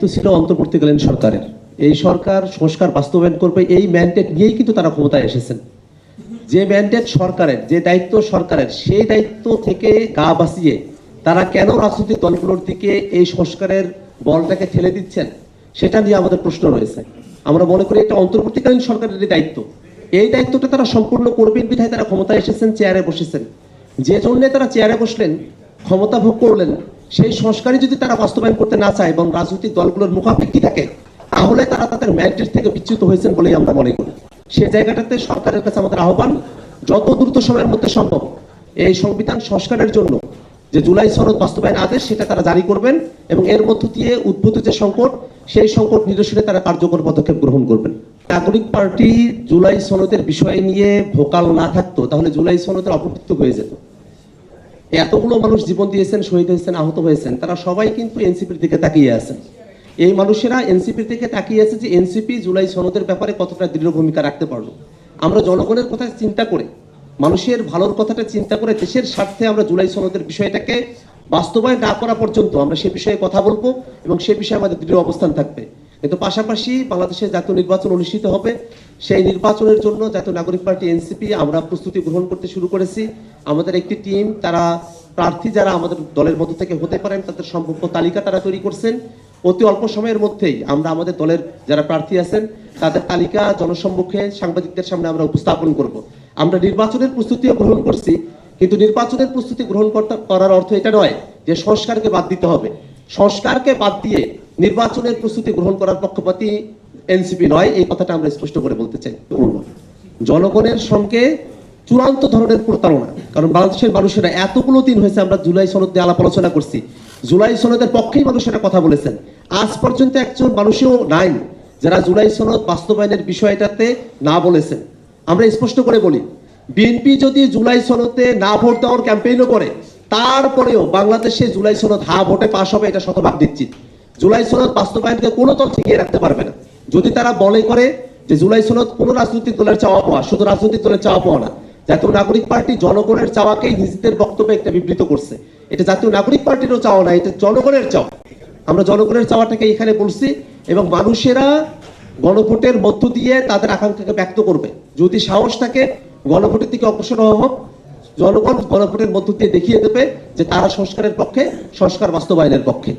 তো ছিল অন্তর্বর্তীকালীন সরকারের। এই সরকার সংস্কার বাস্তবায়ন করবে, এই ম্যান্ডেট নিয়েই কিন্তু তারা ক্ষমতায় এসেছেন। যে ম্যান্ডেট সরকারের, যে দায়িত্ব সরকারের, সেই দায়িত্ব থেকে গা বাঁচিয়ে তারা কেন রাজনৈতিক দলগুলোর দিকে এই সংস্কারের বলটাকে ঠেলে দিচ্ছেন, সেটা নিয়ে আমাদের প্রশ্ন রয়েছে। আমরা মনে করি এটা অন্তর্বর্তীকালীন সরকারের দায়িত্ব। এই দায়িত্বটা তারা সম্পূর্ণ করবেন বিধায় তারা ক্ষমতায় এসেছেন, চেয়ারে বসেছেন। যে জন্যে তারা চেয়ারে বসলেন, ক্ষমতা ভোগ করলেন সেই সংস্কারই যদি তারা বাস্তবায়ন করতে না চায় এবং রাজনৈতিক দলগুলোর মুখাপেক্ষি থাকে, তাহলে তারা তাদের ম্যান্ডেট থেকে বিচ্যুত হয়েছেন বলেই আমরা মনে করি। সে জায়গাটাতে সরকারের কাছে আমাদের আহ্বান, যত দ্রুত সময়ের মধ্যে সম্ভব এই সংবিধান সংস্কারের জন্য যে জুলাই সনদ বাস্তবায়ন আদেশ, সেটা তারা জারি করবেন এবং এর মধ্য দিয়ে উদ্ভূত যে সংকট, সেই সংকট নিরসনে তারা কার্যকর পদক্ষেপ গ্রহণ করবেন। নাগরিক পার্টি জুলাই সনদের বিষয় নিয়ে ভোকাল না থাকতো, তাহলে জুলাই সনদের অপকৃত হয়ে যেত। এতগুলো মানুষ জীবন দিয়েছেন, শহীদ হয়েছেন, আহত হয়েছেন, তারা সবাই কিন্তু এনসিপির দিকে তাকিয়ে আছেন এই মানুষেরা এনসিপির দিকে তাকিয়ে আছে যে এনসিপি জুলাই সনদের ব্যাপারে কতটা দৃঢ় ভূমিকা রাখতে পারল। আমরা জনগণের কথা চিন্তা করে, মানুষের ভালোর কথাটা চিন্তা করে দেশের স্বার্থে আমরা জুলাই সনদের বিষয়টাকে বাস্তবায়ন না করা পর্যন্ত আমরা সে বিষয়ে কথা বলব এবং সে বিষয়ে আমাদের দৃঢ় অবস্থান থাকবে। কিন্তু পাশাপাশি বাংলাদেশের জাতীয় নির্বাচন অনুষ্ঠিত হবে। সেই নির্বাচনের জন্য জাতীয় নাগরিক পার্টি, এনসিপি, আমরা প্রস্তুতি গ্রহণ করতে শুরু করেছি। আমাদের একটি টিম, তারা প্রার্থী যারা আমাদের দলের মধ্য থেকে হতে পারেন, তাদের সম্ভাব্য তালিকা তারা তৈরি করছেন। অতি অল্প সময়ের মধ্যেই আমরা আমাদের দলের যারা প্রার্থী আছেন, তাদের তালিকা জনসম্মুখে সাংবাদিকদের সামনে আমরা উপস্থাপন করব। আমরা নির্বাচনের প্রস্তুতিও গ্রহণ করছি, কিন্তু নির্বাচনের প্রস্তুতি গ্রহণ করার অর্থ এটা নয় যে সংস্কারকে বাদ দিতে হবে। সংস্কারকে বাদ দিয়ে নির্বাচনের প্রস্তুতি গ্রহণ করার পক্ষপাতী এনসিপি নয়, এই কথাটা আমরা স্পষ্ট করে বলতে চাই। জনগণের সঙ্গে চূড়ান্ত ধরনের প্রতারণা কারণ বাংলাদেশের মানুষেরা এতগুলো দিন হয়েছে আমরা জুলাই সনদ নিয়ে আলাপ আলোচনা করছি। জুলাই সনদের পক্ষেই মানুষেরা কথা বলেছেন। আজ পর্যন্ত একজন মানুষও নাই যারা জুলাই সনদ বাস্তবায়নের বিষয়টাতে না বলেছেন। আমরা স্পষ্ট করে বলি, বিএনপি যদি জুলাই সনদে না ভোট দেওয়ার ক্যাম্পেইনও করে, তারপরেও বাংলাদেশে জুলাই সনদ হা ভোটে পাশ হবে এটা শতভাগ নিশ্চিত। জুলাই সনদ বাস্তবায়নকে কোনো দল ঠেকিয়ে রাখতে পারবে না। যদি তারা বলে করে যে জুলাই সনদ কোনো রাজনৈতিক দলের চাওয়া পাওয়া, শুধু রাজনৈতিক দলের চাওয়া পাওয়া না, জাতীয় নাগরিক পার্টি জনগণের চাওয়াকেই নিজেদের বক্তব্যে একটা বিবৃত করছে। এটা জাতীয় নাগরিক পার্টিরও চাওয়া না, এটা জনগণের চাওয়া। আমরা জনগণের চাওয়াটাকে এখানে বলছি এবং মানুষেরা গণভোটের মধ্য দিয়ে তাদের আকাঙ্ক্ষাকে ব্যক্ত করবে। যদি সাহস থাকে, গণভোটের দিকে অগ্রসর হোক, জনগণ গণভোটের মধ্য দিয়ে দেখিয়ে দেবে যে তারা সংস্কারের পক্ষে, সংস্কার বাস্তবায়নের পক্ষে।